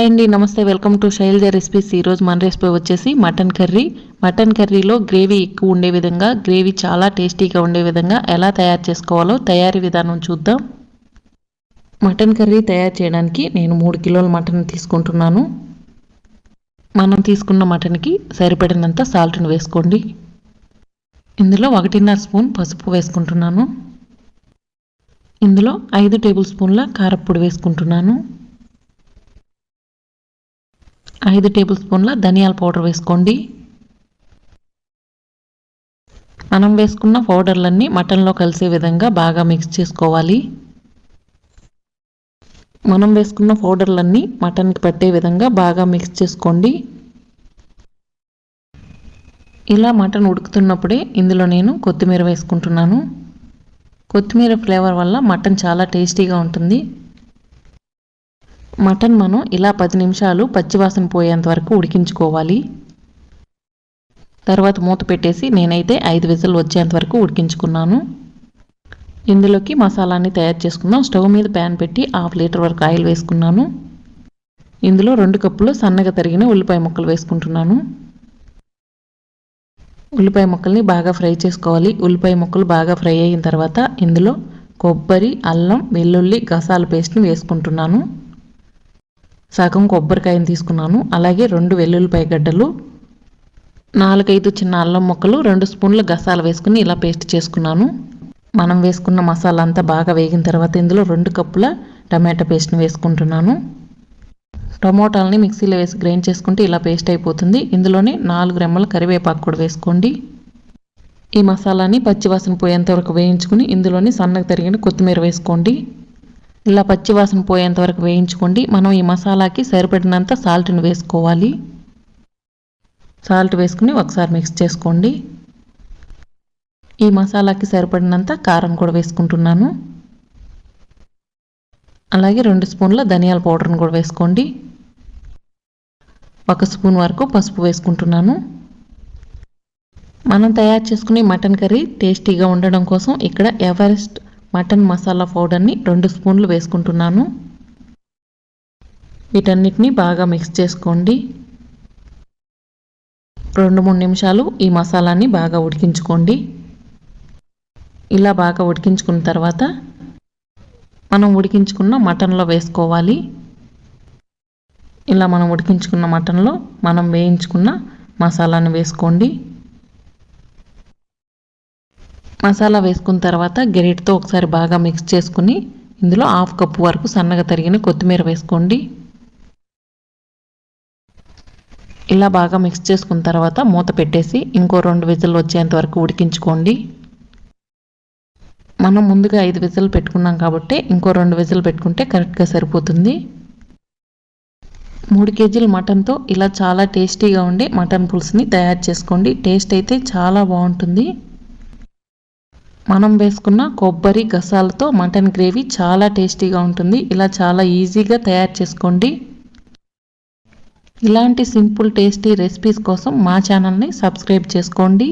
Hi అండి నమస్తే welcome to Shailaja recipes. ఈరోజు మన రెసిపీ వచ్చేసి మటన్ కర్రీ. మటన్ కర్రీలో గ్రేవీ ఎక్కువ ఉండే విధంగా గ్రేవీ చాలా టేస్టీగా ఉండే విధంగా ఎలా తయారు చేసుకోవాలో తయారీ విధానం చూద్దాం. మటన్ కర్రీ తయారు చేయడానికి నేను మూడు కిలోల మటన్ తీసుకుంటున్నాను. మనం తీసుకున్న మటన్కి సరిపడినంత సాల్ట్ని వేసుకోండి. ఇందులో ఒకటిన్నర స్పూన్ పసుపు వేసుకుంటున్నాను. ఇందులో ఐదు టేబుల్ స్పూన్ల కారప్పొడి వేసుకుంటున్నాను. ఐదు టేబుల్ స్పూన్ల ధనియాల పౌడర్ వేసుకోండి. మనం వేసుకున్న పౌడర్లన్నీ మటన్లో కలిసే విధంగా బాగా మిక్స్ చేసుకోవాలి. మనం వేసుకున్న పౌడర్లన్నీ మటన్కి పట్టే విధంగా బాగా మిక్స్ చేసుకోండి. ఇలా మటన్ ఉడుకుతున్నప్పుడే ఇందులో నేను కొత్తిమీర వేసుకుంటున్నాను. కొత్తిమీర ఫ్లేవర్ వల్ల మటన్ చాలా టేస్టీగా ఉంటుంది. మటన్ మనం ఇలా పది నిమిషాలు పచ్చివాసన పోయేంత వరకు ఉడికించుకోవాలి. తర్వాత మూత పెట్టేసి నేనైతే ఐదు విజలు వచ్చేంత వరకు ఉడికించుకున్నాను. ఇందులోకి మసాలాన్ని తయారు చేసుకుందాం. స్టవ్ మీద ప్యాన్ పెట్టి హాఫ్ లీటర్ వరకు ఆయిల్ వేసుకున్నాను. ఇందులో రెండు కప్పులు సన్నగా తరిగిన ఉల్లిపాయ ముక్కలు వేసుకుంటున్నాను. ఉల్లిపాయ ముక్కల్ని బాగా ఫ్రై చేసుకోవాలి. ఉల్లిపాయ ముక్కలు బాగా ఫ్రై అయిన తర్వాత ఇందులో కొబ్బరి అల్లం వెల్లుల్లి గసాల పేస్ట్ని వేసుకుంటున్నాను. సగం కొబ్బరికాయని తీసుకున్నాను. అలాగే రెండు వెల్లుల్లిపాయ గడ్డలు నాలుగైదు చిన్న అల్లం ముక్కలు రెండు స్పూన్ల గసాలు వేసుకుని ఇలా పేస్ట్ చేసుకున్నాను. మనం వేసుకున్న మసాలా అంతా బాగా వేగిన తర్వాత ఇందులో రెండు కప్పుల టమాటా పేస్ట్ని వేసుకుంటున్నాను. టమోటాలని మిక్సీలో వేసి గ్రైండ్ చేసుకుంటే ఇలా పేస్ట్ అయిపోతుంది. ఇందులోనే నాలుగు రెమ్మల కరివేపాకు కూడా వేసుకోండి. ఈ మసాలాని పచ్చివాసన పోయేంత వరకు వేయించుకుని ఇందులోని సన్నగా తరిగిన కొత్తిమీర వేసుకోండి. ఇలా పచ్చివాసన పోయేంత వరకు వేయించుకోండి. మనం ఈ మసాలాకి సరిపడినంత సాల్ట్ని వేసుకోవాలి. సాల్ట్ వేసుకుని ఒకసారి మిక్స్ చేసుకోండి. ఈ మసాలాకి సరిపడినంత కారం కూడా వేసుకుంటున్నాను. అలాగే రెండు స్పూన్ల ధనియాల పౌడర్ని కూడా వేసుకోండి. ఒక స్పూన్ వరకు పసుపు వేసుకుంటున్నాను. మనం తయారు చేసుకునే మటన్ కర్రీ టేస్టీగా ఉండడం కోసం ఇక్కడ ఎవరెస్ట్ మటన్ మసాలా పౌడర్ని రెండు స్పూన్లు వేసుకుంటున్నాను. వీటన్నిటిని బాగా మిక్స్ చేసుకోండి. రెండు మూడు నిమిషాలు ఈ మసాలాని బాగా ఉడికించుకోండి. ఇలా బాగా ఉడికించుకున్న తర్వాత మనం ఉడికించుకున్న మటన్లో వేసుకోవాలి. ఇలా మనం ఉడికించుకున్న మటన్లో మనం వేయించుకున్న మసాలాను వేసుకోండి. మసాలా వేసుకున్న తర్వాత గరిటతో ఒకసారి బాగా మిక్స్ చేసుకుని ఇందులో హాఫ్ కప్పు వరకు సన్నగా తరిగిన కొత్తిమీర వేసుకోండి. ఇలా బాగా మిక్స్ చేసుకున్న తర్వాత మూత పెట్టేసి ఇంకో రెండు విజిల్ వచ్చేంత వరకు ఉడికించుకోండి. మనం ముందుగా ఐదు విజిల్ పెట్టుకున్నాం కాబట్టి ఇంకో రెండు విజిల్ పెట్టుకుంటే కరెక్ట్గా సరిపోతుంది. మూడు కేజీల మటన్తో ఇలా చాలా టేస్టీగా ఉండే మటన్ పులుసుని తయారు చేసుకోండి. టేస్ట్ అయితే చాలా బాగుంటుంది. మనం వేసుకున్న కొబ్బరి గసాలతో మటన్ గ్రేవీ చాలా టేస్టీగా ఉంటుంది. ఇలా చాలా ఈజీగా తయారు చేసుకోండి. ఇలాంటి సింపుల్ టేస్టీ రెసిపీస్ కోసం మా ఛానల్ని సబ్స్క్రైబ్ చేసుకోండి.